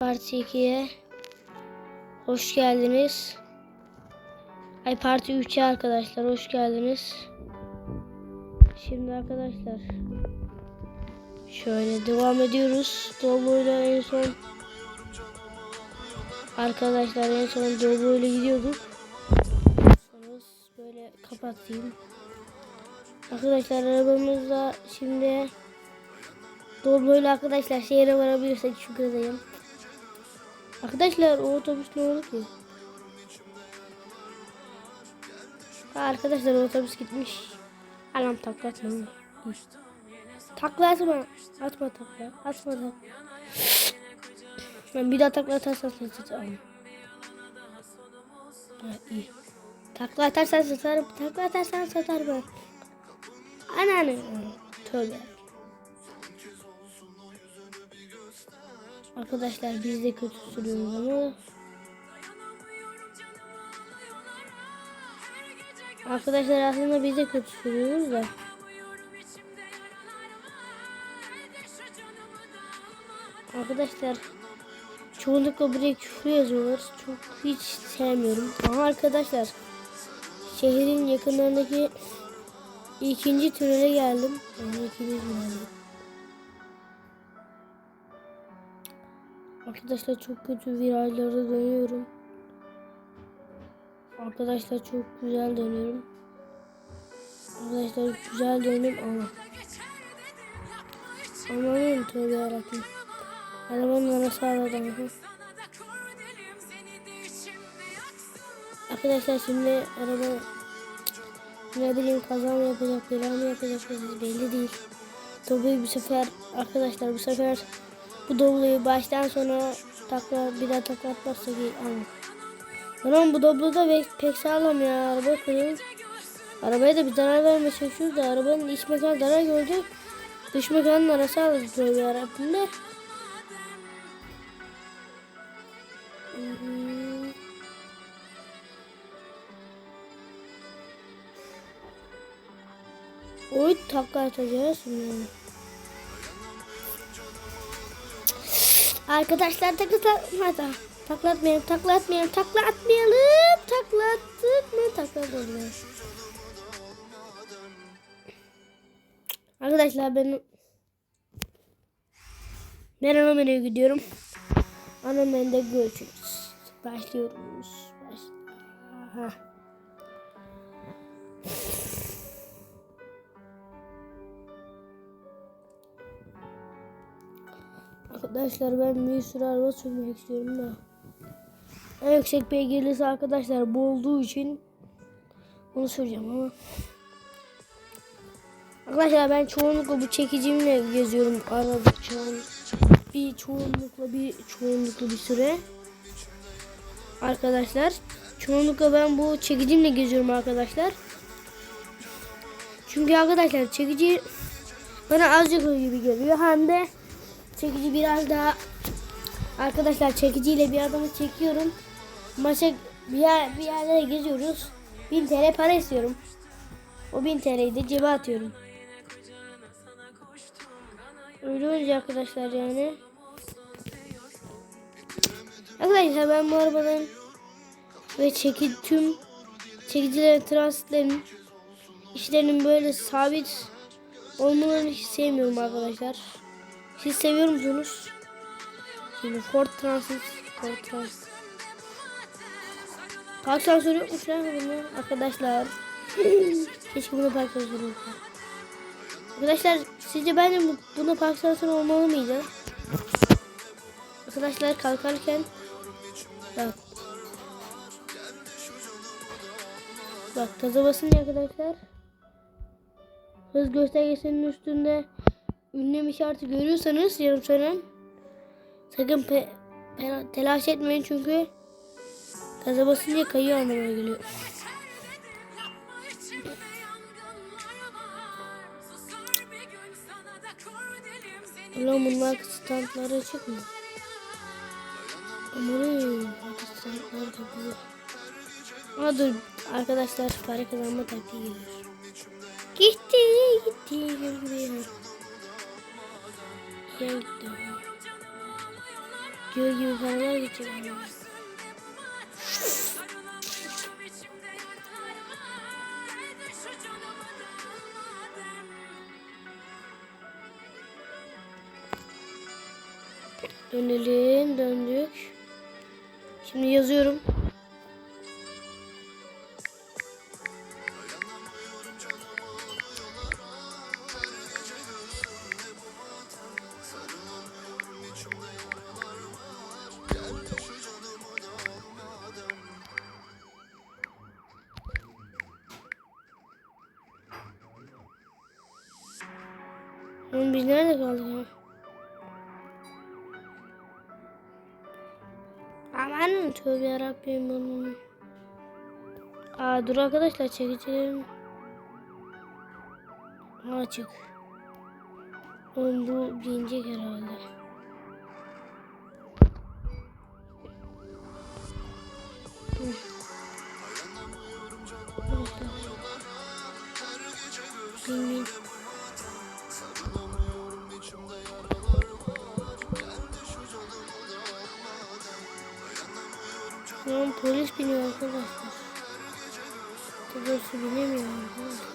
Parti 2'ye hoş geldiniz. Ay Parti 3'e arkadaşlar hoş geldiniz. Şimdi arkadaşlar şöyle devam ediyoruz. Doblo'yla en son arkadaşlar en son Doblo'yla gidiyorduk. Sonra böyle kapatayım. Arkadaşlar arabamızda şimdi Doblo'yla arkadaşlar şehre varabilirsek şükredeyim. Arkadaşlar o otobüs ne oldu ki? Arkadaşlar otobüs gitmiş. Anam takla atma. Takla atma. Atma takla. Atma takla. Ben bir daha takla atarsan satarım. Ha. Takla atarsan satarım. Takla atarsan satarım. Ananı. Tövbe. Arkadaşlar biz de kötü sürüyoruz ama Arkadaşlar aslında biz de kötü sürüyoruz da Arkadaşlar çoğunlukla buraya küfür yazıyorlar. Çok hiç sevmiyorum. Ama arkadaşlar şehrin yakınlarındaki ikinci tünele geldim. Yani ikinci tünelde. Arkadaşlar çok kötü virajlara dönüyorum. Arkadaşlar çok güzel dönüyorum. Arkadaşlar güzel döndüm ama. Amanın tövbe yarabbim. Arabanın arası aradan. Arkadaşlar şimdi araba ne bileyim kaza mı yapacak, bela mı yapacak belli değil. Tabii bu sefer arkadaşlar bu sefer bu dobloyu baştan sona takla bir daha takla atmazsa iyi ama. Anam bu doblo da pek, sağlam ya. Araba kırıyor. Arabaya da bir zarar vermeye çalışıyoruz da arabanın iç mekanı zarar gördü. Dış mekanın arası aldı böyle yarabbim de. Hmm. Oy takla atacağız şimdi. Arkadaşlar takla atmadan. Takla atmayalım, takla atmayalım, takla atmayalım. Takla attık mı? Takla atmayalım. Arkadaşlar ben ben Anomen'e gidiyorum. Anomen'de görüşürüz. Başlıyoruz. Baş... Aha. Arkadaşlar ben bir sürü araba sürmek istiyorum da. En yüksek beygirlisi arkadaşlar bu olduğu için onu süreceğim ama. Arkadaşlar ben çoğunlukla bu çekicimle geziyorum çoğun bir çoğunlukla bir çoğunlukla bir süre. Arkadaşlar çoğunlukla ben bu çekicimle geziyorum arkadaşlar. Çünkü arkadaşlar çekici bana azıcık gibi geliyor hem de çekici biraz daha arkadaşlar çekiciyle bir adamı çekiyorum. Maça bir, yer, bir yerlere geziyoruz. 1000 TL para istiyorum. O 1000 TL'yi de cebe atıyorum. Öyle olunca arkadaşlar yani. Arkadaşlar ben bu arabadan ve çeki tüm çekicilerin transitlerin işlerinin böyle sabit olmalarını hiç sevmiyorum arkadaşlar. Siz seviyor musunuz? Şimdi Ford Transit, Ford Transit. Park sensörü yokmuş lan bunu arkadaşlar. Keşke bunu park sensörü yoksa. Arkadaşlar sizce ben de bu- buna park sensörü olmalı mıydı? Arkadaşlar kalkarken bak. Bak gaza basınca arkadaşlar. Hız göstergesinin üstünde ünlem işareti görüyorsanız yarım sönen sakın pe, pe- telaş etmeyin çünkü gaza basınca kayıyor anlamına geliyor. Ulan bunlar standları açık mı? Amanın standlar kapıyor. Aa dur arkadaşlar para kazanma taktiği geliyor. Gitti gitti gitti. Dönelim, döndük. Şimdi yazıyorum. Oğlum biz nerede kaldık ya? Aman tövbe yarabbim bunu. Aa dur arkadaşlar çekeceğim. Açık. Oğlum bu binecek herhalde. Polis biniyor arkadaşlar. Doğrusu binemiyor arkadaşlar.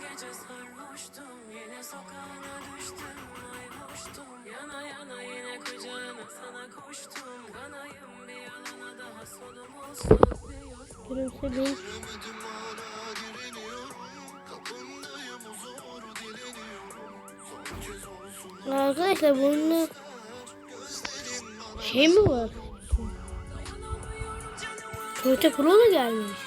Gece sarhoştum Arkadaşlar bunun şey mi var? Toyota Corolla gelmiş.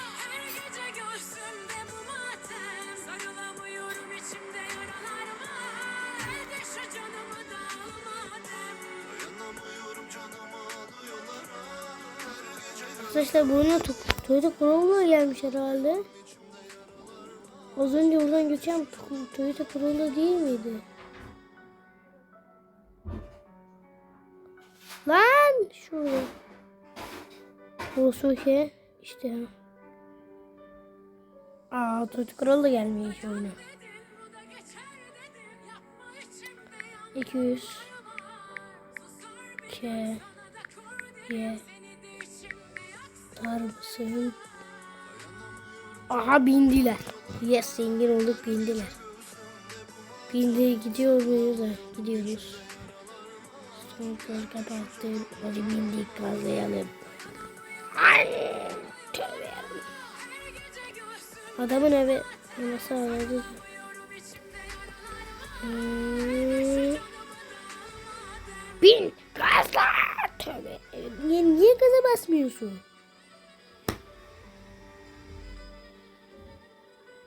Arkadaşlar bunun Toyota Corolla gelmiş herhalde. Az önce buradan geçen Toyota Corolla değil miydi? Lan şurada. Bosuke işte. Aa oyuna. Bu da yapma içimde 200 Susar bir K Y mısın? Aha bindiler. Yes zengin olduk bindiler. Bindi gidiyor muyuz? Gidiyoruz. Sonuçları kapattım. Hadi bindik gazlayalım. Adamın evi nasıl aradı? Hmm. Bin gazla. Tövbe. Niye, niye gaza basmıyorsun?